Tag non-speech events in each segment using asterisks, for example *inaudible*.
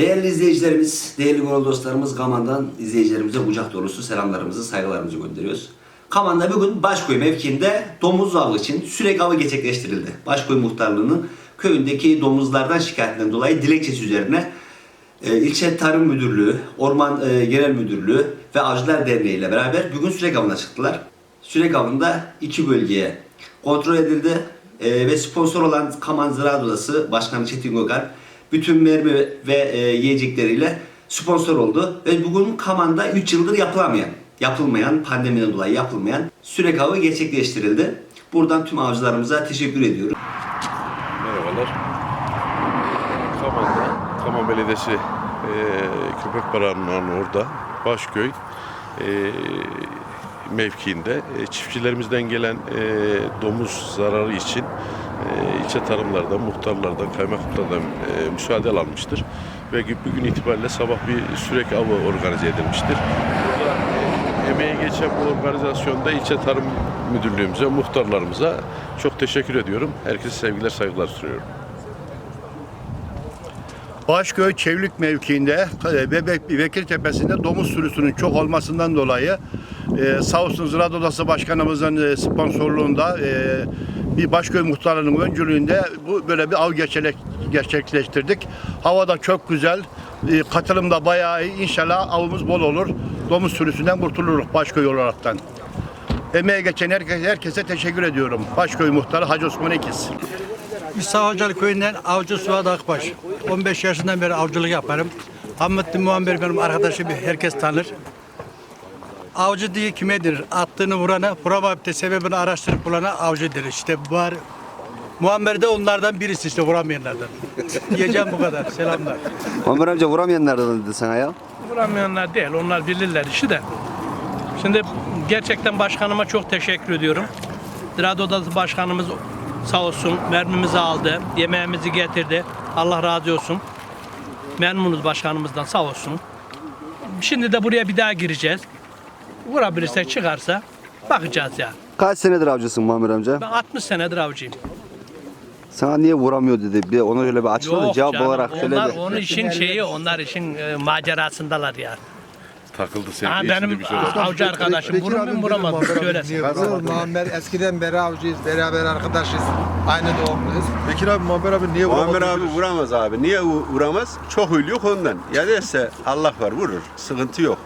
Değerli izleyicilerimiz, değerli gönül dostlarımız Kaman'dan izleyicilerimize kucak dolusu selamlarımızı, saygılarımızı gönderiyoruz. Kaman'da bugün Başköy mevkiinde domuz avı için sürekli avı gerçekleştirildi. Başköy muhtarlığının köyündeki domuzlardan şikayetlerinden dolayı dilekçesi üzerine e, ilçe Tarım Müdürlüğü, Orman e, Genel Müdürlüğü ve Avcılar Derneği ile beraber bugün sürek avına çıktılar. Sürek avında iki bölgeye kontrol edildi e, ve sponsor olan Kaman Ziraat Odası Başkanı Çetin Gökal bütün mermi ve e, yiyecekleriyle sponsor oldu. Ve bugün Kaman'da 3 yıldır yapılamayan, yapılmayan, pandemiden dolayı yapılmayan sürek avı gerçekleştirildi. Buradan tüm avcılarımıza teşekkür ediyorum. Merhabalar. Kaman'da, Kaman Belediyesi e, köpek barınağının orada Başköy e, mevkiinde e, çiftçilerimizden gelen e, domuz zararı için e, ilçe tarımlardan, muhtarlardan, kaymakamlardan müsaade alınmıştır. Ve bugün itibariyle sabah bir sürek avı organize edilmiştir. Burada e, emeği geçen bu organizasyonda ilçe tarım müdürlüğümüze, muhtarlarımıza çok teşekkür ediyorum. Herkese sevgiler, saygılar sunuyorum. Başköy Çevlik mevkiinde Bebek Vekil Tepesi'nde domuz sürüsünün çok olmasından dolayı e, sağ olsun Ziraat Odası Başkanımızın e, sponsorluğunda e, bir Başköy muhtarının öncülüğünde bu böyle bir av gerçek, gerçekleştirdik. Hava da çok güzel. E, katılım da bayağı iyi. İnşallah avımız bol olur. Domuz sürüsünden kurtuluruz Başköy olaraktan. Emeğe geçen herkese, herkese teşekkür ediyorum. Başköy Muhtarı Hacı Osman İkiz. İsa Hocalı köyünden avcı Suat Akbaş. 15 yaşından beri avcılık yaparım. Hamletli Muammer benim arkadaşım herkes tanır. Avcı diye kime denir? Attığını vurana, probabilite sebebini araştırıp bulana avcı denir. İşte var. Muammer de onlardan birisi işte vuramayanlardan. *laughs* Diyeceğim bu kadar. Selamlar. Ömer amca vuramayanlardan dedi sana ya. Vuramayanlar değil, onlar bilirler işi de. Şimdi gerçekten başkanıma çok teşekkür ediyorum. Ziraat Odası Başkanımız sağ olsun mermimizi aldı, yemeğimizi getirdi. Allah razı olsun. Memnunuz başkanımızdan sağ olsun. Şimdi de buraya bir daha gireceğiz. Vurabilirsek çıkarsa bakacağız yani. Kaç senedir avcısın Muammer amca? Ben 60 senedir avcıyım. Sana niye vuramıyor dedi. Bir ona şöyle bir açıkla Yok cevap canım, olarak şöyle onlar onun işin şeyi, onlar işin e, macerasındalar yani. Takıldı sevgi Ha, benim bir şey. avcı arkadaşım. Vurur mu vuramaz. Söylesin. Olur Muammer eskiden beri avcıyız, beraber arkadaşız. Aynı doğumluyuz. Bekir abi Muammer abi niye Muammer vuramadı? abi vuramaz abi. Niye vu- vuramaz? Çok hül yok ondan. Ya derse Allah var vurur. Sıkıntı yok.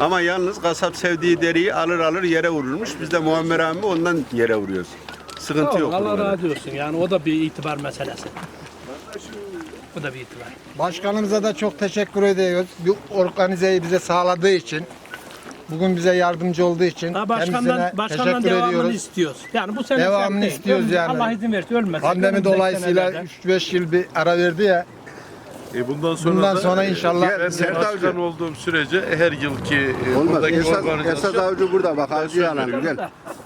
Ama yalnız kasap sevdiği deriyi alır alır yere vururmuş. Biz de Muammer abi ondan yere vuruyoruz. Sıkıntı yok. Allah burada. razı olsun. Yani o da bir itibar meselesi. Bu da bir itibar. Başkanımıza da çok teşekkür ediyoruz. Bu organizeyi bize sağladığı için. Bugün bize yardımcı olduğu için Ha, kendisine başkandan, başkandan teşekkür devamını ediyoruz. istiyoruz. Yani bu sene Devamını istiyoruz yani. Allah izin verirse ölmezsek. Pandemi önümüzdeki dolayısıyla senelerde. 3-5 yıl bir ara verdi ya. E bundan sonra Bundan da, sonra e, inşallah ben Sert başkan avcı. olduğum sürece her yılki e, Olmaz. buradaki Esas, organizasyon esas avcı burada bak avcı yalan gel.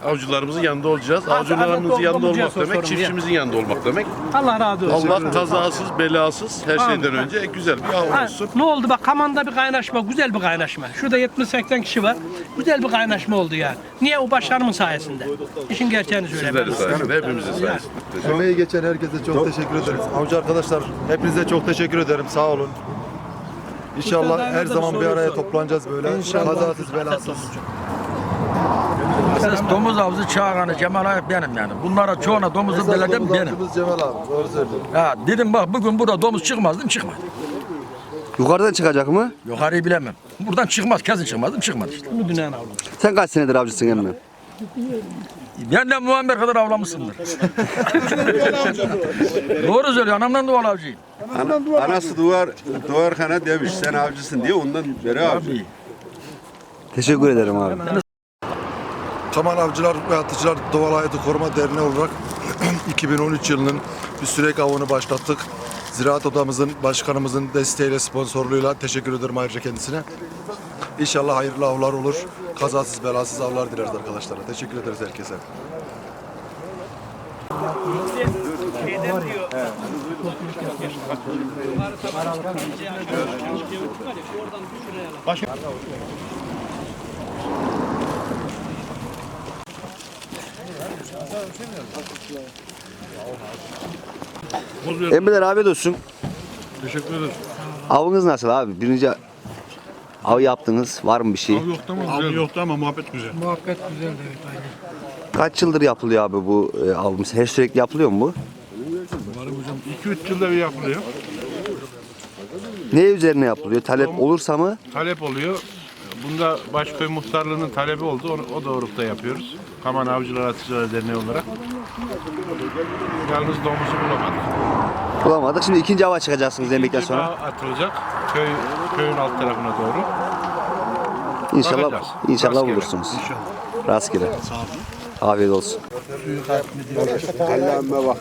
avcılarımızın yanında olacağız. Avcılarımızın yanında olmak demek, ya. çiftçimizin yanında olmak demek. Allah razı olsun. Allah kazasız, belasız her Amin. şeyden önce güzel bir av Ha, olsun. ne oldu bak Kaman'da bir kaynaşma, güzel bir kaynaşma. Şurada 70-80 kişi var. Güzel bir kaynaşma oldu yani. Niye? O başkanımın sayesinde. İşin gerçeğini söyle. Sizlerin sayesinde, hepimizin sayesinde. Emeği geçen herkese çok, teşekkür ederiz. Avcı arkadaşlar hepinize çok teşekkür ederim. Sağ olun. İnşallah her zaman bir araya toplanacağız böyle. Kazasız belasız. Esas domuz avcı Çağan'ı Cemal Ayak benim yani. Bunlara çoğuna domuzu Esas belirledim domuz benim. avcımız Cemal abi. Doğru söylüyorsun. Ha, dedim bak bugün burada domuz çıkmaz dedim çıkmadı. Yukarıdan çıkacak mı? Yukarıyı bilemem. Buradan çıkmaz kesin çıkmaz dedim çıkmadı işte. Sen kaç senedir avcısın emmi? Benden Muammer kadar avlamışsındır. *laughs* Doğru söylüyor anamdan doğal avcıyım. Ana- anası duvar duvarhana demiş sen avcısın diye ondan beri avcı. Teşekkür ederim abi. Kaman Avcılar ve Atıcılar Doğal Hayatı Koruma Derneği olarak *clears throat* 2013 yılının bir sürek avını başlattık. Ziraat Odamızın, başkanımızın desteğiyle, sponsorluğuyla teşekkür ederim ayrıca kendisine. İnşallah hayırlı avlar olur. Kazasız belasız avlar dileriz arkadaşlara. Teşekkür ederiz herkese. Emmiler afiyet olsun. Teşekkür ederim. Avınız nasıl abi? Birinci av yaptınız. Var mı bir şey? Av yoktu ama muhabbet güzel. Muhabbet güzeldi evet aynen. Kaç yıldır yapılıyor abi bu e, av? Her sürekli yapılıyor mu bu? 2-3 yılda bir yapılıyor. Ne üzerine yapılıyor? Talep olursa mı? Talep oluyor. Bunda Başköy Muhtarlığı'nın talebi oldu. Onu, o doğrultuda yapıyoruz. Kaman Avcılar Atıcılar Derneği olarak. Yalnız domuzu bulamadık. Bulamadık. Şimdi ikinci ava çıkacaksınız demekten İkinci sonra. bağ atılacak. Köy, köyün alt tarafına doğru. İnşallah bakacağız. inşallah Rastgele. bulursunuz. Rastgele. Afiyet olsun. Allah'ıma bak.